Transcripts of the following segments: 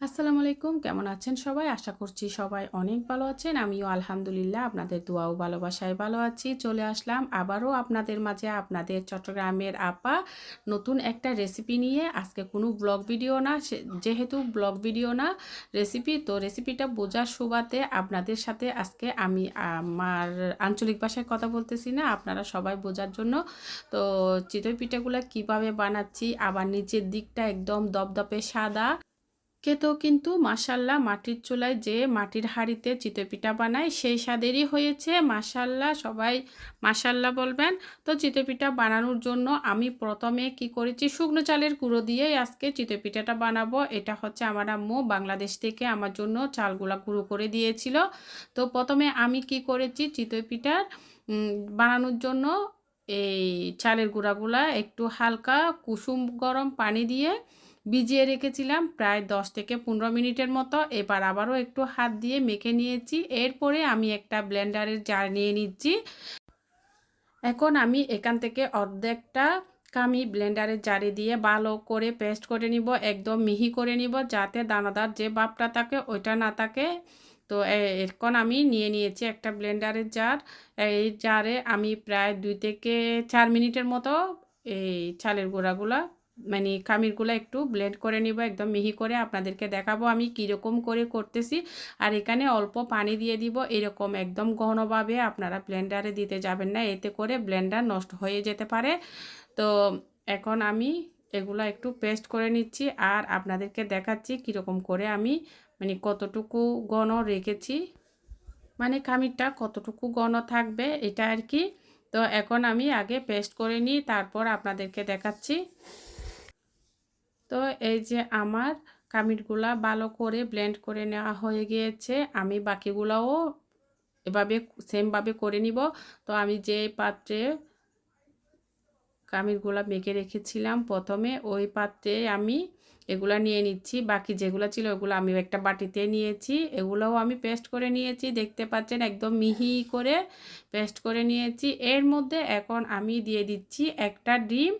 আসসালামু আলাইকুম, কেমন আছেন সবাই? আশা করছি সবাই অনেক ভালো আছেন। আমিও আলহামদুলিল্লাহ আপনাদের দোয়া ও ভালোবাসায় ভালো আছি। চলে আসলাম আবারও আপনাদের মাঝে আপনাদের চট্টগ্রামের আপা নতুন একটা রেসিপি নিয়ে। আজকে কোনো ব্লগ ভিডিও না যেহেতু ব্লগ ভিডিও না রেসিপি তো রেসিপিটা বোঝার সুবাদে আপনাদের সাথে আজকে আমি আমার আঞ্চলিক ভাষায় কথা বলতেছি না, আপনারা সবাই বোঝার জন্য। তো চিতই পিঠাগুলো কীভাবে বানাচ্ছি, আবার নিচের দিকটা একদম দপদপে সাদা। খেতেও কিন্তু মাসাল্লাহ মাটির চুলায় যে মাটির হাঁড়িতে চিতই পিঠা বানায়, সেই স্বাদেরই হয়েছে। মাসাল্লাহ সবাই মাসাল্লাহ বলবেন। তো চিতই পিঠা বানানোর জন্য আমি প্রথমে কি করেছি, শুকনো চালের গুঁড়ো দিয়েই আজকে চিতই পিঠাটা বানাবো। এটা হচ্ছে আমার আম্মু বাংলাদেশ থেকে আমার জন্য চালগুলা গুঁড়ো করে দিয়েছিল। তো প্রথমে আমি কি করেছি চিতই পিঠার বানানোর জন্য এই চালের গুঁড়াগুলা একটু হালকা কুসুম গরম পানি দিয়ে ভিজিয়ে রেখেছিলাম প্রায় দশ থেকে পনেরো মিনিটের মতো। এবার আবারও একটু হাত দিয়ে মেখে নিয়েছি। এরপরে আমি একটা ব্লেন্ডারের জার নিয়ে নিচ্ছি। এখন আমি এখান থেকে অর্ধেকটা আমি ব্লেন্ডারের জারে দিয়ে ভালো করে পেস্ট করে নিব, একদম মিহি করে নিব, যাতে দানাদার যে বাপটা থাকে ওইটা না থাকে। তো এখন আমি নিয়ে নিয়েছি একটা ব্লেন্ডারের জার। এই জারে আমি প্রায় দুই থেকে চার মিনিটের মতো এই চালের গুঁড়াগুলা মানে খামিরগুলো একটু ব্লেন্ড করে নিব, একদম মিহি করে আপনাদেরকে দেখাবো আমি কীরকম করে করতেছি। আর এখানে অল্প পানি দিয়ে দিব, এরকম একদম ঘনভাবে আপনারা ব্লেন্ডারে দিতে যাবেন না, এতে করে ব্লেন্ডার নষ্ট হয়ে যেতে পারে। তো এখন আমি এগুলো একটু পেস্ট করে নিচ্ছি আর আপনাদেরকে দেখাচ্ছি কীরকম করে আমি মানে কতটুকু ঘন রেখেছি। মানে খামিরটা কতটুকু ঘন থাকবে এটা আর কি। তো এখন আমি আগে পেস্ট করে নিই, তারপর আপনাদেরকে দেখাচ্ছি। তো এই যে আমার কামিরগুলা ভালো করে ব্লেন্ড করে নেওয়া হয়ে গিয়েছে, আমি বাকিগুলাও এভাবে সেমভাবে করে নিব। তো আমি যে পাত্রে কামিরগুলা মেখে রেখেছিলাম প্রথমে, ওই পাত্রে আমি এগুলা নিয়ে নিচ্ছি। বাকি যেগুলো ছিল ওগুলো আমি একটা বাটিতে নিয়েছি, এগুলোও আমি পেস্ট করে নিয়েছি। দেখতে পাচ্ছেন একদম মিহি করে পেস্ট করে নিয়েছি। এর মধ্যে এখন আমি দিয়ে দিচ্ছি একটা ডিম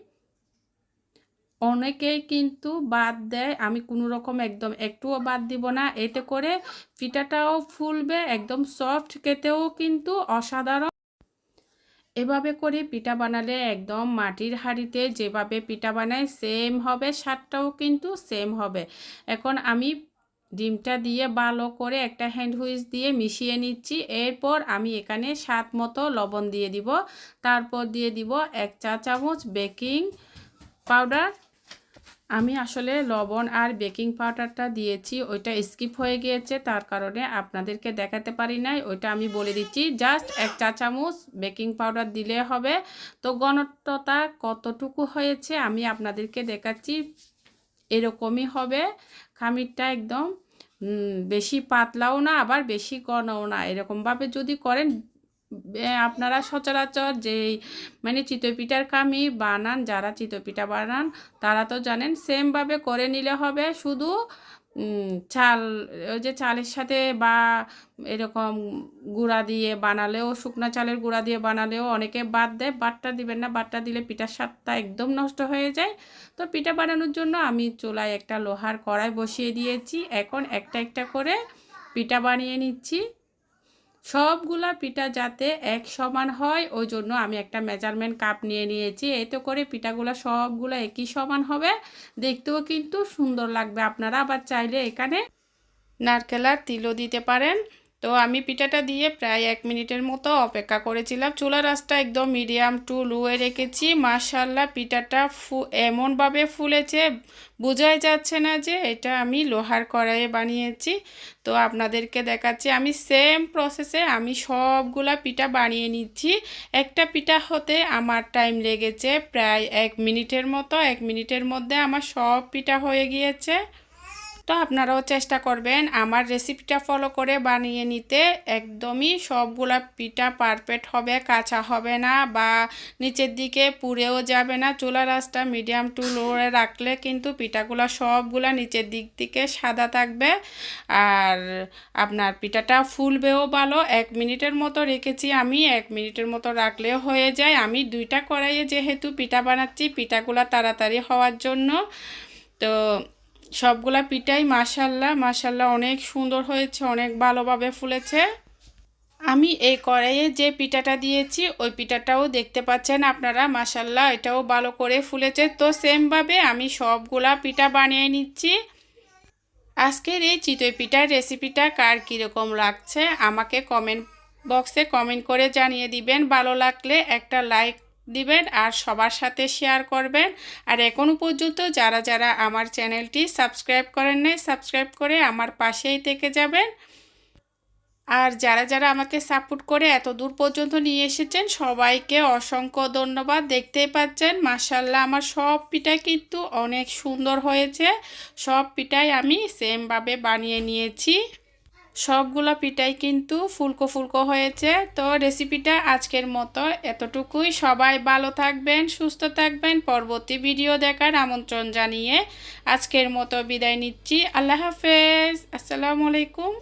অনেকেই কিন্তু বাদ দেয়। আমি কোনো রকম একদম একটুও বাদ দিব না। এতে করে পিঠাটাও ফুলবে, একদম সফট খেতেও কিন্তু অসাধারণ। এভাবে করে পিঠা বানালে একদম মাটির হাঁড়িতে যেভাবে পিঠা বানায় সেম হবে, স্বাদটাও কিন্তু সেম হবে। এখন আমি ডিমটা দিয়ে ভালো করে একটা হ্যান্ড হুইচ দিয়ে মিশিয়ে নিচ্ছি। এরপর আমি এখানে স্বাদ মতো লবণ দিয়ে দিব। তারপর দিয়ে দিব এক চা চামচ বেকিং পাউডার আমি আসলে লবণ আর বেকিং পাউডারটা দিয়েছি, ওইটা স্কিপ হয়ে গিয়েছে, তার কারণে আপনাদেরকে দেখাতে পারি নাই। ওইটা আমি বলে দিচ্ছি, জাস্ট এক চা চামচ বেকিং পাউডার দিলে হবে। তো ঘনত্বটা কতটুকু হয়েছে আমি আপনাদেরকে দেখাচ্ছি, এরকমই হবে। খামিরটা একদম বেশি পাতলাও না, আবার বেশি ঘনও না। এরকমভাবে যদি করেন আপনারা সচরাচর যেই মানে চিতই পিঠার কামি বানান, যারা চিতই পিঠা বানান, তারা তো জানেন সেমভাবে করে নিলে হবে শুধু চাল, ওই যে চালের সাথে বা এরকম গুঁড়া দিয়ে বানালেও, শুকনো চালের গুঁড়া দিয়ে বানালেও অনেকে বাদ দেয়, বাটটা দিবেন না, বাটটা দিলে পিঠার স্বাদটা একদম নষ্ট হয়ে যায়। তো পিঠা বানানোর জন্য আমি চুলায় একটা লোহার কড়াই বসিয়ে দিয়েছি, এখন একটা একটা করে পিঠা বানিয়ে নিচ্ছি। সবগুলা পিঠা যাতে এক সমান হয় ওই জন্য আমি একটা মেজারমেন্ট কাপ নিয়ে নিয়েছি। এতে করে পিঠাগুলো সবগুলো একই সমান হবে। দেখতেও কিন্তু সুন্দর লাগবে আপনারা, আবার চাইলে এখানে নারকেল আর তিলও দিতে পারেন। তো আমি পিঠাটা দিয়ে প্রায় এক মিনিটের মতো অপেক্ষা করেছিলাম। চুলার আঁচটা একদম মিডিয়াম টু লোয়ে রেখেছি। মাশাল্লাহ পিঠাটা ফু, এমনভাবে ফুলেছে, বোঝাই যাচ্ছে না যে এটা আমি লোহার কড়াইয়ে বানিয়েছি। তো আপনাদেরকে দেখাচ্ছি, আমি সেম প্রসেসে আমি সবগুলা পিঠা বানিয়ে নিচ্ছি। একটা পিঠা হতে আমার টাইম লেগেছে প্রায় এক মিনিটের মতো, এক মিনিটের মধ্যে আমার সব পিঠা হয়ে গিয়েছে। তো আপনারাও চেষ্টা করবেন আমার রেসিপিটা ফলো করে বানিয়ে নিতে। একদমই সবগুলা পিঠা পারফেক্ট হবে, কাঁচা হবে না বা নিচের দিকে পুড়েও যাবে না। চুলা রাসটা মিডিয়াম টু লোয়ে রাখলে কিন্তু পিঠাগুলো সবগুলা নিচের দিক থেকে সাদা থাকবে। আর আপনার পিঠাটা ফুলবেও ভালো। এক মিনিটের মতো রেখেছি আমি, এক মিনিটের মতো রাখলেও হয়ে যায়। আমি দুইটা কড়াইয়ে যেহেতু পিঠা বানাচ্ছি, পিঠাগুলো তাড়াতাড়ি হওয়ার জন্য। তো সবগুলা পিঠাই মাসাল্লাহ মাসাল্লাহ অনেক সুন্দর হয়েছে, অনেক ভালোভাবে ফুলেছে। আমি এই কড়াইয়ে যে পিঠাটা দিয়েছি, ওই পিঠাটাও দেখতে পাচ্ছেন আপনারা মাসাল্লাহ এটাও ভালো করে ফুলেছে। তো সেমভাবে আমি সবগুলা পিঠা বানিয়ে নিচ্ছি। আজকের এই চিতই পিঠার রেসিপিটা কার কীরকম লাগছে, আমাকে কমেন্ট বক্সে কমেন্ট করে জানিয়ে দিবেন। ভালো লাগলে একটা লাইক দিবেন আর সবার সাথে শেয়ার করবেন। আর এখনও পর্যন্ত যারা যারা আমার চ্যানেলটি সাবস্ক্রাইব করেন নাই সাবস্ক্রাইব করে আমার পাশেই থেকে যাবেন। আর যারা যারা আমাকে সাপোর্ট করে এত দূর পর্যন্ত নিয়ে এসেছেন, সবাইকে অসংখ্য ধন্যবাদ। দেখতেই পাচ্ছেন মাসাল্লাহ আমার সব পিঠাই কিন্তু অনেক সুন্দর হয়েছে। সব পিঠাই আমি সেমভাবে বানিয়ে নিয়েছি। সবগুলো পিঠাই কিন্তু ফুলকো ফুলকো হয়েছে। তো রেসিপিটা আজকের মতো। এতটুকুই। সবাই ভালো থাকবেন, সুস্থ থাকবেন। পরবর্তী ভিডিও দেখার আমন্ত্রণ জানিয়ে আজকের মতো বিদায় নিচ্ছি। আল্লাহ হাফেজ। আসসালামু আলাইকুম।